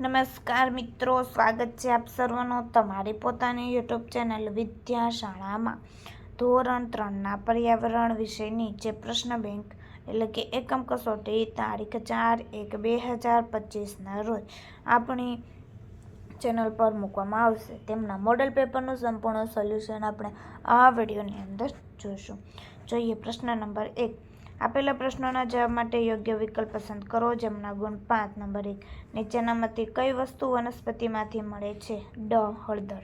નમસ્કાર મિત્રો, સ્વાગત છે આપ સર્વનો તમારી પોતાની યુટ્યુબ ચેનલ વિદ્યાશાળામાં. ધોરણ ત્રણના પર્યાવરણ વિષયની જે પ્રશ્ન બેંક, એટલે કે એકમ કસોટી, તારીખ ચાર એક બે હજાર પચીસના રોજ આપણી ચેનલ પર મૂકવામાં આવશે. તેમના મોડલ પેપરનું સંપૂર્ણ સોલ્યુશન આપણે આ વિડીયોની અંદર જોઈશું. જોઈએ પ્રશ્ન નંબર એક. આપેલા પ્રશ્નોના જવાબ માટે યોગ્ય વિકલ્પ પસંદ કરો, જેમના ગુણ પાંચ, નંબર એક. નીચેનામાંથી કઈ વસ્તુ વનસ્પતિમાંથી મળે છે? ડ, હળદર.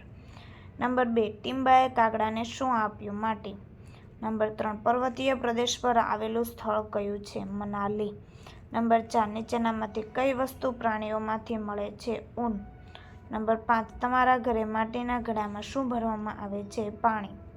નંબર બે ટીમ્બાએ કાગડાને શું આપ્યું માટી? નંબર ત્રણ, પર્વતીય પ્રદેશ પર આવેલું સ્થળ કયું છે? મનાલી. નંબર ચાર નીચેનામાંથી કઈ વસ્તુ પ્રાણીઓમાંથી મળે છે? ઊન. નંબર પાંચ, તમારા ઘરે માટીના ઘડામાં શું ભરવામાં આવે છે? પાણી.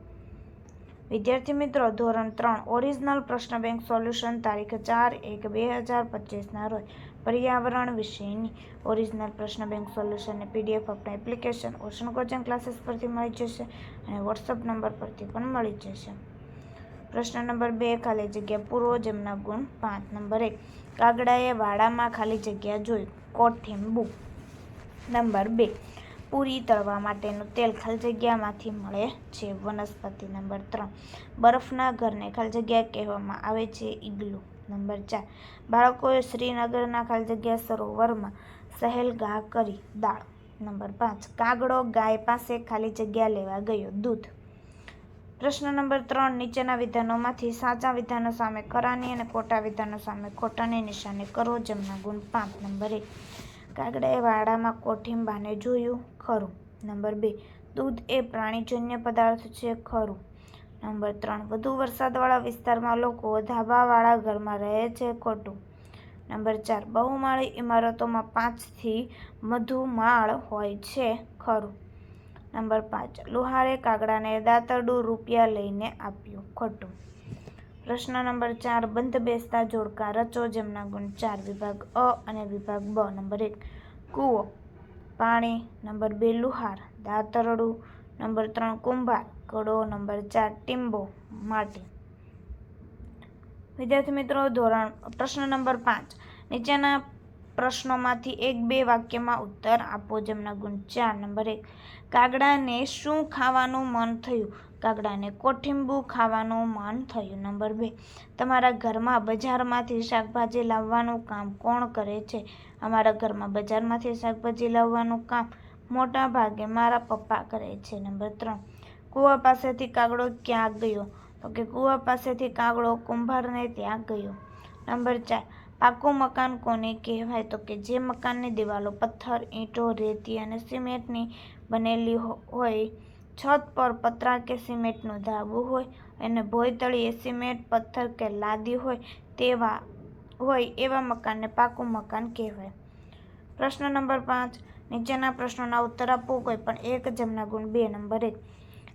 વિદ્યાર્થી મિત્રો, ધોરણ ત્રણ ઓરિજિનલ પ્રશ્ન બેંક સોલ્યુશન તારીખ ચાર એક બે હજાર પચીસના રોજ. પર્યાવરણ વિષયની ઓરિજિનલ પ્રશ્ન બેંક સોલ્યુશનની પીડીએફ આપણા એપ્લિકેશન ઓશન કોચિંગ ક્લાસીસ પરથી મળી જશે અને વોટ્સઅપ નંબર પરથી પણ મળી જશે. પ્રશ્ન નંબર બે, ખાલી જગ્યા પૂરો જેમના ગુણ પાંચ. નંબર એક, કાગડાએ વાડામાં ખાલી જગ્યા જોઈ કોઠીંબુ નંબર બે પૂરી તળવા માટેનું તેલ ખાલી જગ્યામાંથી મળે છે. વનસ્પતિ નંબર ત્રણ. બરફના ઘરને ખાલી જગ્યા કહેવામાં આવે છે. ઈગલું નંબર ચાર. બાળકોએ શ્રીનગરના ખાલી જગ્યા સરોવરમાં સહેલગાહ કરી દાળ. નંબર પાંચ. કાગડો ગાય પાસે ખાલી જગ્યા લેવા ગયો. દૂધ. પ્રશ્ન નંબર ત્રણ. નીચેના વિધાનોમાંથી સાચા વિધાનો સામે ખરાની અને ખોટા વિધાનો સામે ખોટાની નિશાની કરો. જેમના ગુણ પાંચ. નંબર એક. કાગડાએ વાડામાં કોઠીંબાને જોયું? ખરું. નંબર બે, દૂધ એ પ્રાણીજન્ય પદાર્થ છે. ખરું. નંબર ત્રણ, વધુ વરસાદવાળા વિસ્તારમાં લોકો ધાબાવાળા ઘરમાં રહે છે ખોટું. નંબર ચાર, બહુમાળી ઇમારતોમાં પાંચથી વધુ માળ હોય છે ખરું. નંબર પાંચ, લુહારે કાગડાને દાતરડું રૂપિયા લઈને આપ્યું ખોટું. પ્રશ્ન નંબર ચાર, બંધ બેસતા જોડકા રચો જેમના ગુણ ચાર, વિભાગ અ અને વિભાગ બ. નંબર એક, કૂવો. પાણી. નંબર બે, લુહાર. દાતરડું. નંબર ત્રણ, કુંભાર. કડો. નંબર ચાર, ટીમ્બો. માટી. વિદ્યાર્થી મિત્રો, ધોરણ, પ્રશ્ન નંબર પાંચ. નીચેના પ્રશ્નોમાંથી એક બે વાક્યમાં ઉત્તર આપો, જેમના ગુણ ચાર. નંબર એક, કાગડાને શું ખાવાનું મન થયું? કાગડાને કોઠિંબુ ખાવાનું મન થયું. નંબર બે, તમારા ઘરમાં બજારમાંથી શાકભાજી લાવવાનું કામ કોણ કરે છે? અમારા ઘરમાં બજારમાંથી શાકભાજી લાવવાનું કામ મોટા ભાગે મારા પપ્પા કરે છે. નંબર ત્રણ, કૂવા પાસેથી કાગડો ક્યાં ગયો? તો કે કૂવા પાસેથી કાગડો કુંભારને ત્યાં ગયો. નંબર ચાર પાકું મકાન કોને કહેવાય? તો કે જે મકાનની દિવાલો પથ્થર, ઈંટો, રેતી અને સિમેન્ટની બનેલી હોય, છત પર પતરા કે સિમેન્ટનું ધાબું હોય અને ભોયતળીએ સિમેન્ટ, પથ્થર કે લાદી હોય, તેવા, હોય એવા મકાનને પાકું મકાન કહેવાય. પ્રશ્ન નંબર પાંચ. નીચેના પ્રશ્નોના ઉત્તર આપો કોઈ પણ એક જેમના ગુણ બે નંબર. એક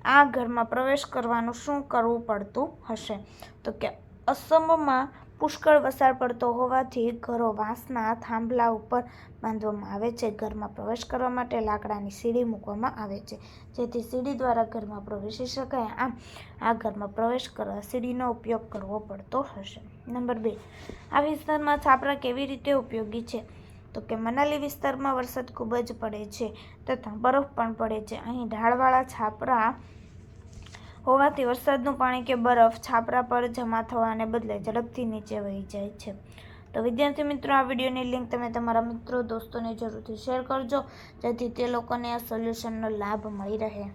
આ ઘરમાં પ્રવેશ કરવાનું શું કરવું પડતું હશે? તો કે અસમમાં પુષ્કળ વસાર પડતો હોવાથી ઘરો વાંસના થાંભલા ઉપર બાંધવામાં આવે છે. ઘરમાં પ્રવેશ કરવા માટે લાકડાની સીડી મૂકવામાં આવે છે. જેથી સીડી દ્વારા ઘરમાં પ્રવેશી શકાય. આમ, આ ઘરમાં પ્રવેશ કરવા સીડીનો ઉપયોગ કરવો પડતો હશે. નંબર બે, આ વિસ્તારમાં છાપરા કેવી રીતે ઉપયોગી છે? તો કે મનાલી વિસ્તારમાં વરસાદ ખૂબ જ પડે છે તથા બરફ પણ પડે છે. અહીં ઢાળવાળા છાપરા હોવાથી વરસાદનું પાણી કે બરફ છાપરા પર જમા થવાને બદલે ઝડપથી નીચે વહી જાય છે. તો વિદ્યાર્થી મિત્રો, આ વિડીયોની લિંક તમે તમારા મિત્રો, દોસ્તોને જરૂરથી શેર કરજો, જેથી તે લોકોને આ સોલ્યુશનનો લાભ મળી રહે.